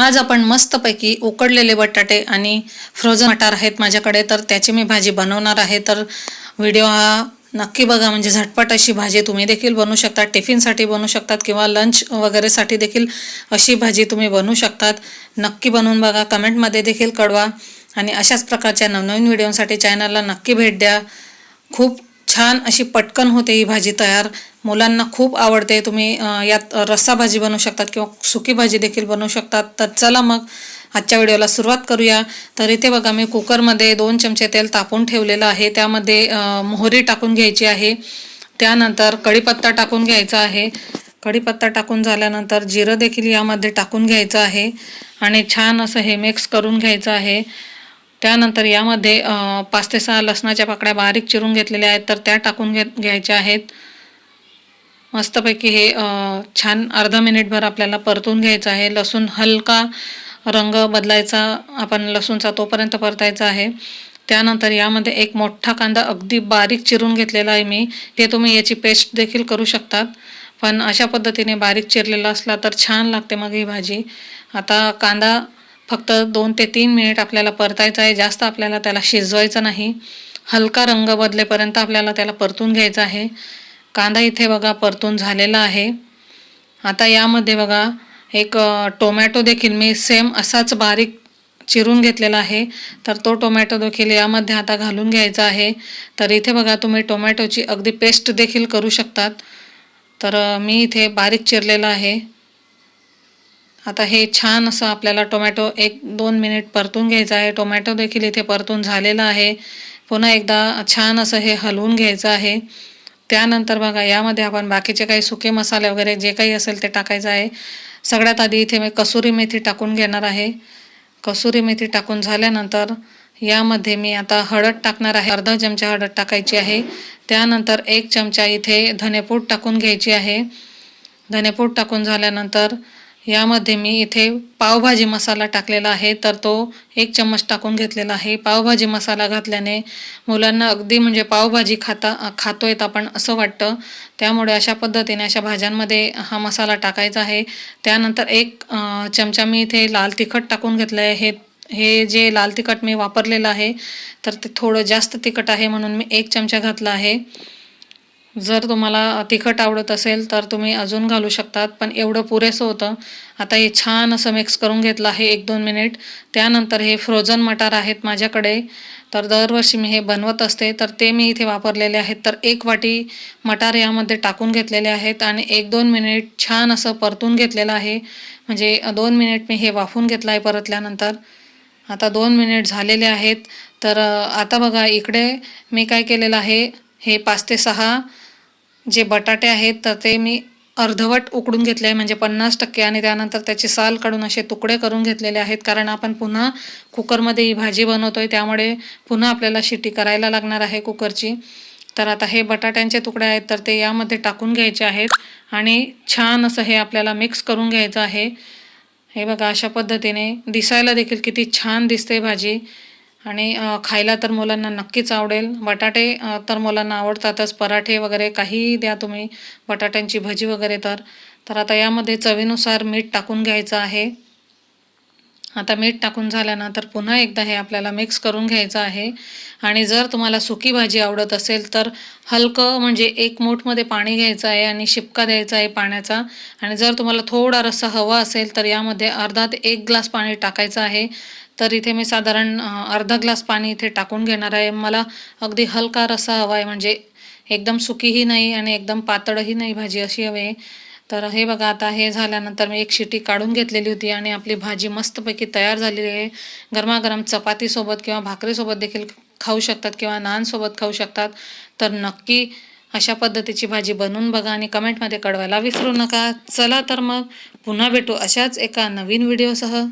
आज आपण मस्तपैकी उकडलेले बटाटे आणि फ्रोझन मटार आहेत माझ्याकडे तर त्याची मी भाजी बनवणार आहे. तर व्हिडिओ हा नक्की बघा म्हणजे झटपट अशी भाजी तुम्ही देखील बनवू शकता टिफिनसाठी बनवू शकतात किंवा लंच वगैरेसाठी देखील अशी भाजी तुम्ही बनवू शकतात. नक्की बनवून बघा कमेंटमध्ये देखील कळवा. आणि अशाच प्रकारच्या नवनवीन व्हिडिओसाठी चॅनलला नक्की भेट द्या. खूप छान अशी पटकन होते ही भाजी तयार. मुलांना खूप आवडते. तुम्ही यात रस्सा भाजी बनवू शकतात किंवा सुकी भाजी देखील बनवू शकतात. तर चला मग आजच्या व्हिडिओला सुरुवात करूया. तर इथे बघा मी कुकरमध्ये दोन चमचे तेल तापून ठेवलेलं आहे. त्यामध्ये मोहरी टाकून घ्यायची आहे. त्यानंतर कढीपत्ता टाकून घ्यायचा आहे. कढीपत्ता टाकून झाल्यानंतर जिरं देखील यामध्ये टाकून घ्यायचं आहे. आणि छान असं हे मिक्स करून घ्यायचं आहे. त्यानंतर यामध्ये पाच ते सहा लसणाच्या पाकळ्या बारीक चिरून घेतलेल्या आहेत तर त्या टाकून घे घ्यायच्या आहेत. मस्तपैकी हे छान अर्धा मिनिटभर आपल्याला परतून घ्यायचं आहे. लसूण हलका रंग बदलायचा आपण लसूणचा तोपर्यंत परतायचा आहे. त्यानंतर यामध्ये एक मोठा कांदा अगदी बारीक चिरून घेतलेला आहे मी. ते तुम्ही याची पेस्ट देखील करू शकतात. पण अशा पद्धतीने बारीक चिरलेला असला तर छान लागते मग ही भाजी. आता कांदा फक्त दोन ते तीन मिनिट आपल्याला परतायचं आहे. जास्त आपल्याला त्याला शिजवायचं नाही. हलका रंग बदलेपर्यंत आपल्याला त्याला परतून घ्यायचा आहे. कांदा इथे बघा परतून झालेला आहे. आता यामध्ये बघा एक टोमॅटो देखील मी सेम असाच बारीक चिरून घेतलेला आहे. तर तो टोमॅटो देखील यामध्ये आता घालून घ्यायचा आहे. तर इथे बघा तुम्ही टोमॅटोची अगदी पेस्ट देखील करू शकतात. तर मी इथे बारीक चिरलेलं आहे. आता हे छान असं आपल्याला टोमॅटो एक दोन मिनिट परतून घ्यायचं आहे. टोमॅटो देखील इथे परतून झालेला आहे. पुन्हा एकदा छान असं हे हलवून घ्यायचं आहे. त्यानंतर बघा यामध्ये आपण बाकीचे काही सुके मसाले वगैरे जे काही असेल ते टाकायचं आहे. सगळ्यात आधी इथे मी कसुरी मेथी टाकून घेणार आहे. कसुरी मेथी टाकून झाल्यानंतर यामध्ये मी आता हळद टाकणार आहे. अर्धा चमचा हळद टाकायची आहे. त्यानंतर एक चमचा इथे धनेपूड टाकून घ्यायची आहे. धनेपूड टाकून झाल्यानंतर यामध्ये मी इथे पावभाजी मसाला टाकलेला आहे. तर तो एक चम्मच टाकून घेतलेला आहे. पावभाजी मसाला घातल्याने मुलांना अगदी म्हणजे पावभाजी खाता खातोयत आपण असं वाटतं. त्यामुळे अशा पद्धतीने अशा भाज्यांमध्ये हा मसाला टाकायचा आहे. त्यानंतर एक चमचा मी इथे लाल तिखट टाकून घेतलं आहे हे हे जे लाल तिखट मी वापरलेलं आहे तर ते थोडं जास्त तिखट आहे म्हणून मी एक चमचा घातला आहे. जर तुम्हाला तिखट आवडत असेल तर तुम्ही अजून घालू शकतात पण एवढं पुरेसं होतं. आता हे छान असं मिक्स करून घेतलं आहे एक दोन मिनिट त्यानंतर हे फ्रोझन मटार आहेत माझ्याकडे. तर दरवर्षी मी हे बनवत असते. तर ते मी इथे वापरलेले आहेत. तर एक वाटी मटार यामध्ये टाकून घेतलेले आहेत आणि एक दोन मिनिट छान असं परतून घेतलेलं आहे. म्हणजे दोन मिनिट मी हे वाफून घेतलं आहे परतल्यानंतर. आता दोन मिनिट झालेले आहेत. तर आता बघा इकडे मी काय केलेलं आहे. हे पाच ते सहा जे बटाटे आहेत तर ते मी अर्धवट उकडून घेतले आहे म्हणजे पन्नास टक्के आणि त्यानंतर त्याची साल काढून असे तुकडे करून घेतलेले आहेत कारण आपण पुन्हा कुकरमध्ये ही भाजी आहे त्यामुळे पुन्हा आपल्याला शिटी करायला लागणार आहे कुकरची. तर आता हे बटाट्यांचे तुकडे आहेत तर ते यामध्ये टाकून घ्यायचे आहेत आणि छान असं हे आपल्याला मिक्स करून घ्यायचं आहे. हे बघा अशा पद्धतीने दिसायला देखील किती छान दिसते भाजी. आणि खायला तर मुलांना नक्कीच आवडेल. बटाटे तर मुलांना आवडतातच. पराठे वगैरे काहीही द्या तुम्ही बटाट्यांची भजी वगैरे तर. तर आता यामध्ये चवीनुसार मीठ टाकून घ्यायचं आहे. आता मीठ टाकून झाल्यानंतर पुन्हा एकदा हे आपल्याला मिक्स करून घ्यायचं आहे. आणि जर तुम्हाला सुकी भाजी आवडत असेल तर हलकं म्हणजे एक मूठमध्ये पाणी घ्यायचं आहे आणि शिपका द्यायचा आहे पाण्याचा. आणि जर तुम्हाला थोडा रस्सा हवा असेल तर यामध्ये अर्धा ते एक ग्लास पाणी टाकायचं आहे. तर इथे मी साधारण अर्धा ग्लास पाणी इथे टाकून घेणार आहे. मला अगदी हलका रस्सा हवा आहे. म्हणजे एकदम सुकीही नाही आणि एकदम पातळही नाही भाजी अशी हवी आहे. तर हे बघा आता हे झाल्यानंतर मी एक शिटी काढून घेतलेली होती आणि आपली भाजी मस्तपैकी तयार झालेली आहे. गरमागरम चपातीसोबत किंवा भाकरीसोबत देखील खाऊ शकतात किंवा नानसोबत खाऊ शकतात. तर नक्की अशा पद्धतीची भाजी बनवून बघा आणि कमेंटमध्ये कळवायला विसरू नका. चला तर मग पुन्हा भेटू अशाच एका नवीन व्हिडिओसह.